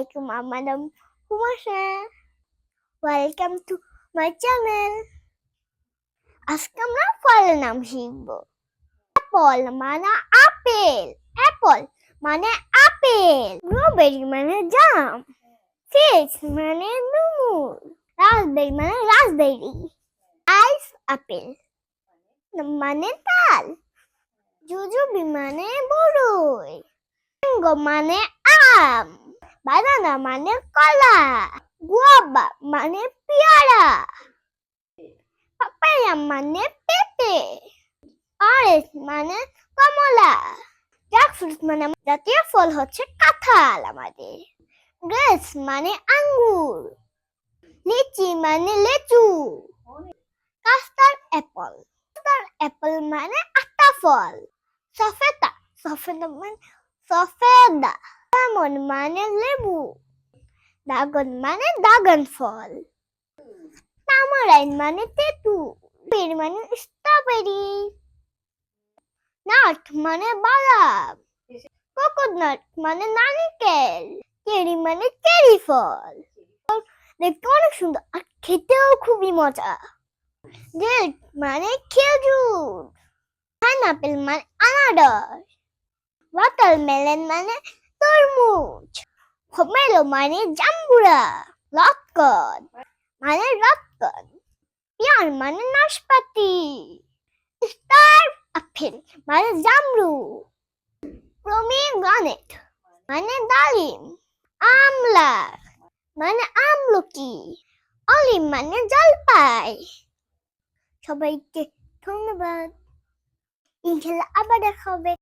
আলাইকুম আমার নাম Humasha welcome to my channel আজকে আমরা ফলের নাম শিখব অ্যাপল মানে আপেল অ্যাপল মানে আপেল ব্লুবেরি মানে জাম ফিস মানে ডুমুর রাসবেরি মানে রাসবেরি আইস আপেল মানে তাল জুজুবি মানে বড়ই ম্যাঙ্গো মানে আম বানানা মানে কলা, গুয়াবা মানে পেয়ারা, পাপায়া মানে পেঁপে অরেঞ্জ মানে কমলা জ্যাকফ্রুট মানে জাতীয় ফল হচ্ছে কাঁঠাল আমাদের গ্রেপস মানে আঙ্গুর, লিচি মানে লেচু, কাস্টার্ড অ্যাপল কাস্টার্ড অ্যাপল মানে আটা ফল সফেদা সফেদা মানে সফেদা। লেমন মানে লেবু ড্রাগন মানে ড্রাগন ফল তামারাইন মানে তেতু বেরি মানে স্ট্রবেরি, নাট মানে বাদাম, কোকোনাট মানে নারকেল চেরি মানে চেরি ফল। দেখতে অনেক সুন্দর আর খেতেও খুবই মজা। ডেট মানে খেজুর, পাইনাপেল মানে আনারস, ওয়াটারমেলন মানে তরমুজ। পমেলো মানে জাম্বুরা লটকন মানে লটকন পিয়ার মানে নাশপাতি। স্টার আপেল মানে জামরু প্রমিগ্রানেট মানে ডালিম। আমলা মানে আমলকি। অলিভ মানে জলপাই। সবাইকে ধন্যবাদ। ইনশাল্লাহ আবার দেখা হবে।